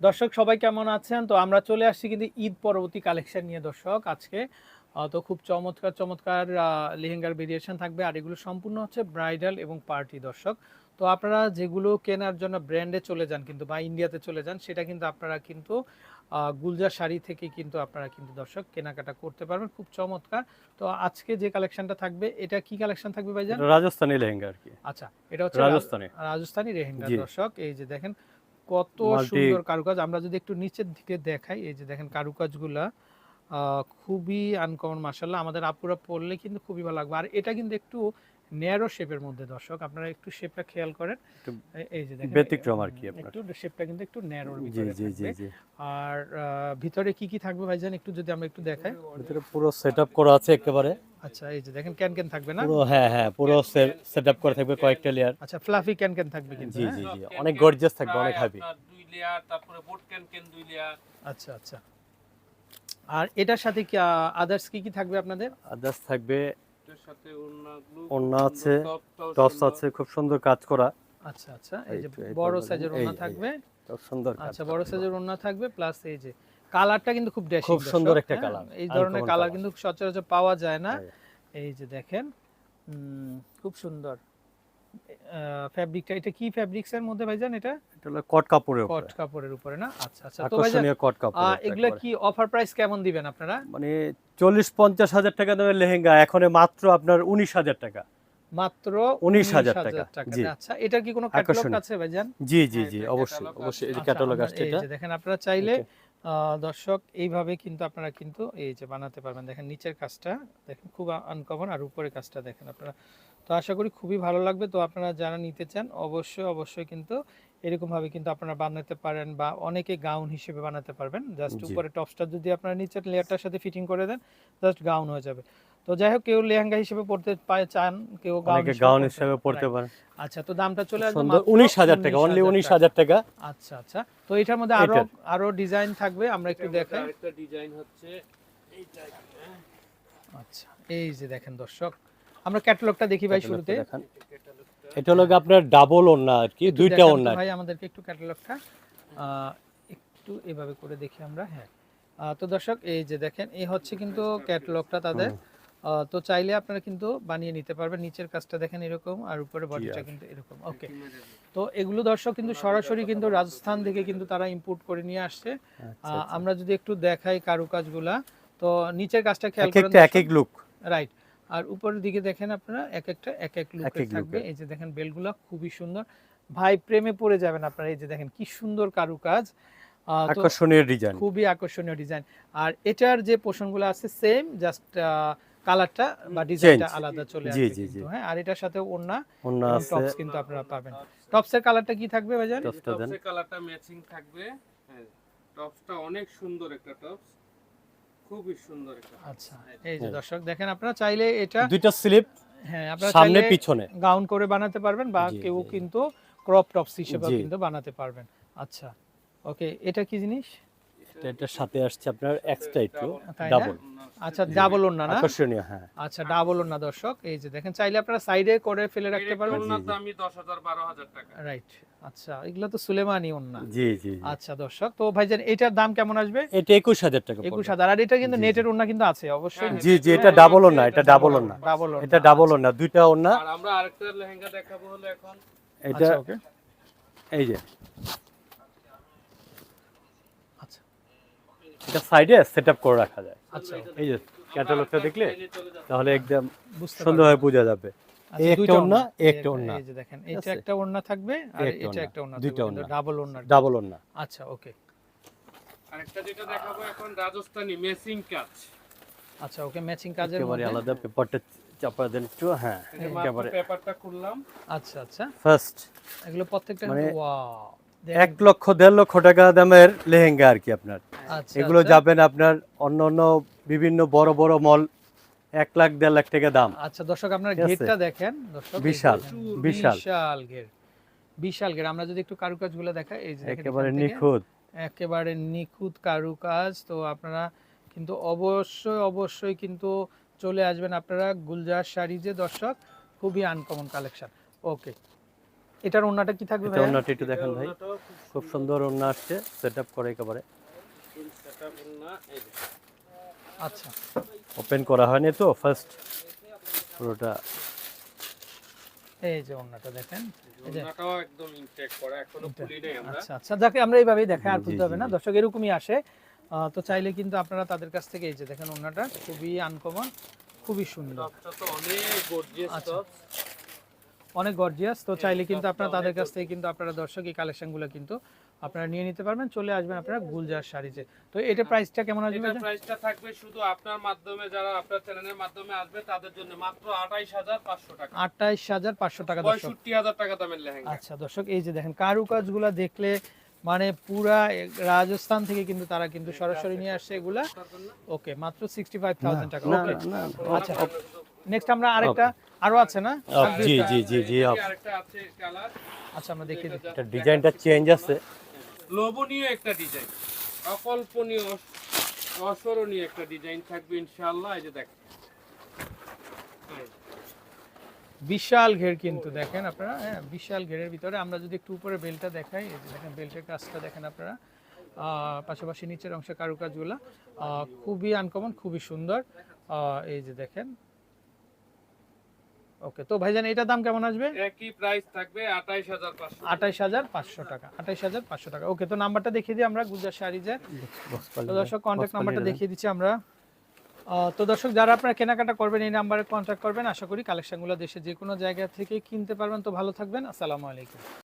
দর্শক সবাই কেমন আছেন? তো আমরা চলে আসছি কিন্তু ঈদ পরবর্তী কালেকশন নিয়ে দর্শক আজকে। তো খুব চমৎকার চমৎকার লেহেঙ্গার ভেরিয়েশন থাকবে আর এগুলো সম্পূর্ণ হচ্ছে ব্রাইডাল এবং পার্টি দর্শক। তো আপনারা যেগুলো কেনার জন্য ব্র্যান্ডে চলে যান কিন্তু বা ইন্ডিয়াতে চলে যান সেটা কিন্তু আপনারা কিন্তু গুলজার শাড়ি থেকে কিন্তু আপনারা কিন্তু দর্শক কেনাকাটা করতে পারবেন। খুব চমৎকার। তো আজকে যে কালেকশনটা থাকবে এটা কি কালেকশন থাকবে ভাইজান? রাজস্থানী লেহেঙ্গা আর কি। আচ্ছা এটা হচ্ছে রাজ- রাজস্থানি। লেহেঙ্গা দর্শক। এই যে দেখেন কত সুন্দর কারুকাজ। আমরা যদি একটু নিচের দিকে দেখাই এই যে দেখেন কারুকাজগুলা খুবই আনকমন মাসাল্লাহ আমাদের আপুরা পড়লে কিন্তু খুবই ভালো লাগবে। আর এটা কিন্তু একটু ন্যারো শেপের মধ্যে দর্শক। আপনারা একটু শেপটা খেয়াল করেন। এই যে দেখেন ব্যতিক্রম আর কি আপনার। একটু শেপটা কিন্তু একটু ন্যারোর ভিতরে জি জি জি। আর ভিতরে কি কি থাকবে ভাইজান? একটু যদি আমরা একটু দেখাই। ভিতরে পুরো সেটআপ করা আছে একেবারে। আচ্ছা এই যে দেখেন ক্যান ক্যান থাকবে না? পুরো হ্যাঁ হ্যাঁ পুরো সেটআপ করা থাকবে কয়েকটা লেয়ার আচ্ছা ফ্লাফি ক্যান ক্যান থাকবে কিন্তু জি হ্যাঁ? জি জি অনেক গর্জিয়াস থাকবে অনেক হাবি দুই লেয়ার তারপরে বোট ক্যান ক্যান দুই লেয়ার আচ্ছা আচ্ছা। আর এটার সাথে কি আদার্স কি কি থাকবে আপনাদের? আদার্স থাকবে এটার সাথে ওড়না আছে, টপস আছে খুব সুন্দর কাজ করা। আচ্ছা আচ্ছা এই যে বড় সাইজের ওড়না থাকবে। খুব সুন্দর আচ্ছা বড় সাইজের ওড়না থাকবে প্লাস এই যে কালারটা কিন্তু খুব ড্যাশিং খুব সুন্দর একটা colour, এই ধরনের কালার কিন্তু সচরাচর পাওয়া যায় না। হ্যাঁ। এই যে দেখেন খুব সুন্দর। ফ্যাব্রিকটা এটা কি ফ্যাব্রিক্স এর মধ্যে ভাইজান এটা? এটা হলো কট কাপড়ের কট কাপড়ের উপরে না? আচ্ছা আচ্ছা। তো ভাইজান কট কাপড় এগুলা কি অফার প্রাইস কেমন দিবেন আপনারা? মানে চল্লিশ পঞ্চাশ হাজার টাকা দামের লেহেঙ্গা এখন মাত্র আপনার উনিশ হাজার টাকা। মাত্র 19,000 টাকা, জি। আচ্ছা এটার কি কোনো ক্যাটালগ আছে ভাইজান? জি জি হ্যাঁ, জি অবশ্যই অবশ্যই এই আছে। আচ্ছা, ক্যাটালগ এই এটা। যে দেখেন আপনারা চাইলে দর্শক এইভাবে কিন্তু আপনারা কিন্তু এই যে বানাতে পারবেন। দেখেন নিচের কাজটা দেখেন খুব আনকমন আর উপরের কাজটা দেখেন আপনারা। তো আশা করি খুবই ভালো লাগবে। তো আপনারা যারা নিতে চান অবশ্যই অবশ্যই কিন্তু এরকমভাবে কিন্তু আপনারা বানাতে পারেন বা অনেকে গাউন হিসেবে বানাতে পারবেন। জাস্ট উপরে টপসটা যদি আপনারা নিচের লেয়ারটার সাথে ফিটিং করে দেন জাস্ট গাউন হয়ে যাবে। তো যাই হোক কেউ লেহেঙ্গা হিসেবে পড়তে পায় চান কেউ গাউন অনেকে গাউন হিসেবে পড়তে পারে আচ্ছা তো দামটা চলে আসবে মাত্র উনিশ হাজার টাকা অনলি 19,000 টাকা। আচ্ছা আচ্ছা তো এটার মধ্যে আরও আরও ডিজাইন থাকবে আমরা একটু দেখাই। আরেকটা ডিজাইন হচ্ছে এইটা হ্যাঁ, আচ্ছা এই যে দেখেন দর্শক আমরা ক্যাটালগটা দেখি ভাই শুরুতে। এটা হলো আপনার ডাবল ওন্না আর কি দুইটা ওন্না ভাই আমাদেরকে একটু ক্যাটালগটা। একটু এভাবে করে দেখি আমরা হ্যাঁ। আহ, তো দর্শক এই যে দেখেন এই হচ্ছে কিন্তু ক্যাটালগটা তাদের। তো চাইলে আপনারা কিন্তু বানিয়ে নিতে পারবেন। নিচের কাজটা দেখেন এরকম আর উপরে বডিটা কিন্তু এরকম। ওকে তো এগুলো দর্শক কিন্তু সরাসরি কিন্তু রাজস্থান থেকে কিন্তু তারা ইম্পোর্ট করে নিয়ে আসছে। আচ্ছা, আমরা যদি একটু দেখাই কারুকাজগুলা তো নিচের কাজটা খেয়াল করেন এক এক লুক রাইট আর উপরের দিকে দেখেন আপনারা এক একটা এক এক লুকে থাকবে। এই যে দেখেন বেলগুলা খুবই সুন্দর। ভাই প্রেমে পড়ে যাবেন আপনারা। এই যে দেখেন কি সুন্দর কারুকাজ। আকর্ষণীয় ডিজাইন খুবই আকর্ষণীয় ডিজাইন আর এটার যে পোষণগুলো আছে সেম জাস্ট কালারটা বা ডিজাইনটা. আলাদা চলে আসবে কিন্তু হ্যাঁ? আর এটার সাথে ওড়না ওন্না টপস কিন্তু আপনারা পাবেন। টপসের কালারটা কি থাকবে ভাইজান? টপসের কালারটা ম্যাচিং থাকবে। হ্যাঁ টপসটা অনেক সুন্দর একটা টপস। খুবই সুন্দর একটা আচ্ছা এই যে। দর্শক দেখেন আপনারা চাইলে এটা দুইটা স্লিপ হ্যাঁ আপনারা সামনে পিছনে। গাউন করে বানাতে পারবেন বা কেউ কিন্তু ক্রপ টপস হিসেবে কিন্তু বানাতে পারবেন। আচ্ছা ওকে এটা কি জিনিস? এটা- সাথে আসছে আপনার এক্সট্রা একটু ডাবল আচ্ছা ডাবল ওড়না না? আকর্ষণীয় হ্যাঁ। আচ্ছা ডাবল ওড়না দর্শক। এই যে দেখেন চাইলে আপনারা সাইডে করে ফেলে রাখতে পারবেন। দামই দশ হাজার বারো হাজার টাকা। রাইট আচ্ছা এগুলো তো সুলেমানি ওড়না। জি জি জি। আচ্ছা দর্শক তো ভাইজান এটার দাম কেমন আসবে? এটা একুশ হাজার টাকা একুশ পড়বে। হাজার আর এটা কিন্তু। নেটের ওড়না কিন্তু আছে অবশ্যই। জি জি এটা ডাবল ওন্না এটা ডাবল ওন্না ডাবল এটা ডাবল ওন্না দুইটা ওন্না আর আমরা আরেকটা লেহেঙ্গা দেখাবো হলো এখন। এটা আচ্ছা ওকে এই যে আচ্ছা এটা সাইডে সেটআপ করে রাখা যায়। আচ্ছা। এই যে ক্যাটালগটা দেখলে। তাহলে একদম সুন্দরভাবে বোঝা যাবে। আচ্ছা, এই একটা দুইটা ওড়না, এই এই একটা ওড়না। এই যে দেখেন এটা একটা ওড়না থাকবে আর এটা একটা ওড়না দুইটা থাকবে ডাবল ওড়না ডাবল ওন্না আচ্ছা ওকে আরেকটা যেটা দেখাবো এখন রাজস্থানি মেসিং কাজ আচ্ছা ওকে ম্যাচিং কাজের একেবারে আলাদা পেপারটা চাপা দেন একটু হ্যাঁ এই যে মাত্র একেবারে। পেপারটা খুললাম। আচ্ছা আচ্ছা। ফার্স্ট এগুলো প্রত্যেকটা মানে ওয়াও। এক লক্ষ দেড় লক্ষ টাকা দামের লেহেঙ্গা আর কি আপনার। এগুলো আচ্ছা। যাবেন আপনার অন্য অন্য বিভিন্ন বড় বড় মল এক লাখ দেড় লাখ টাকা দাম। আচ্ছা দর্শক আপনারা গেটটা দেখেন। দর্শক বিশাল, বিশাল। বিশাল ঘের বিশাল ঘের আমরা যদি একটু কারুকাজগুলো দেখাই এই যে একেবারে নিখুঁত। একেবারে নিখুঁত কারুকাজ। তো আপনারা কিন্তু অবশ্যই অবশ্যই কিন্তু চলে আসবেন আপনারা গুলজার শাড়ি যে দর্শক খুবই আনকমন কালেকশন ওকে এটার ওন্নাটা কি থাকবে ভাইয়া? ওন্নাটা একটু দেখেন ভাই। খুব সুন্দর ওন্না আসছে সেট আপ করে একেবারে full setup ওড়না, এই যে। আচ্ছা। ওপেন করা হয়নি তো ফার্স্ট পুরোটা। এই যে ওন্নাটা দেখেন এই একদম ইনটেক করা এখনও খুলি নাই আমরা। আচ্ছা আচ্ছা যাকে আমরা এইভাবেই দেখাই আর খুলতে হবে না। দর্শক এরকমই আসে। আহ, তো চাইলে কিন্তু আপনারা তাদের কাছ থেকে এই যে দেখেন ওন্নাটা খুবই আনকমন খুবই সুন্দর। তো অনেক গর্জিয়াস অনেক গর্জিয়াস তো চাইলে কিন্তু আপনারা তাদের কাছ থেকে কিন্তু আপনারা দর্শক এই কালেকশনগুলো কিন্তু আপনারা নিয়ে নিতে পারবেন। চলে আসবেন আপনারা গুলজার শাড়িতে তো এটা প্রাইসটা কেমন আসবে ভাইজান? প্রাইসটা থাকবে শুধু আপনার মাধ্যমে যারা আপনার চ্যানেলের মাধ্যমে আসবে তাদের জন্য মাত্র আঠাইশ হাজার পাঁচশো টাকা। আটাইশ হাজার পাঁচশো টাকা দর্শক। পঁয়ষট্টি হাজার টাকা দামের লেহেঙ্গা। আচ্ছা দর্শক এই যে দেখেন কারুকাজগুলো দেখলে মানে পুরা রাজস্থান থেকে কিন্তু তারা কিন্তু সরাসরি নিয়ে আসছে এগুলা। ওকে মাত্র সিক্সটি ফাইভ থাউজেন্ড টাকা। ওকে আচ্ছা। নেক্সট আমরা আরেকটা আরও আছে না? জি জি জি জি আরেকটা আছে কালার আচ্ছা আমরা দেখে দিই এটা ডিজাইনটা চেঞ্জ আছে। লোভনীয় একটা ডিজাইন অকল্পনীয় অস- অস্মরণীয় একটা ডিজাইন থাকবে ইনশাআল্লাহ। এই যে দেখ বিশাল ঘের কিন্তু দেখেন আপনারা হ্যাঁ বিশাল ঘেরের ভিতরে। আমরা যদি একটু উপরে বেলটা দেখাই এই যে দেখেন বেল্টের কাজটা দেখেন আপনারা। আহ, পাশাপাশি নিচের অংশে কারুকাজগুলো। আহ, খুবই আনকমন খুবই সুন্দর। আহ, এই যে দেখেন ওকে তো ভাইজান এটার দাম কেমন আসবে? একই প্রাইস থাকবে আঠাইশ হাজার পাঁচশো আঠাইশ হাজার পাঁচশো টাকা আঠাইশ হাজার পাঁচশো টাকা। ওকে তো নাম্বারটা দেখিয়ে দিই আমরা গুজরাট শাড়িজে তো দর্শক কন্ট্যাক্ট নাম্বারটা দেখিয়ে দিচ্ছি আমরা। আহ, তো দর্শক যারা আপনারা কেনাকাটা করবেন এই নাম্বারে কন্ট্যাক্ট করবেন। আশা করি কালেকশনগুলো দেশে যে কোনো জায়গা থেকে কিনতে পারবেন। তো ভালো থাকবেন। আসসালামু আলাইকুম।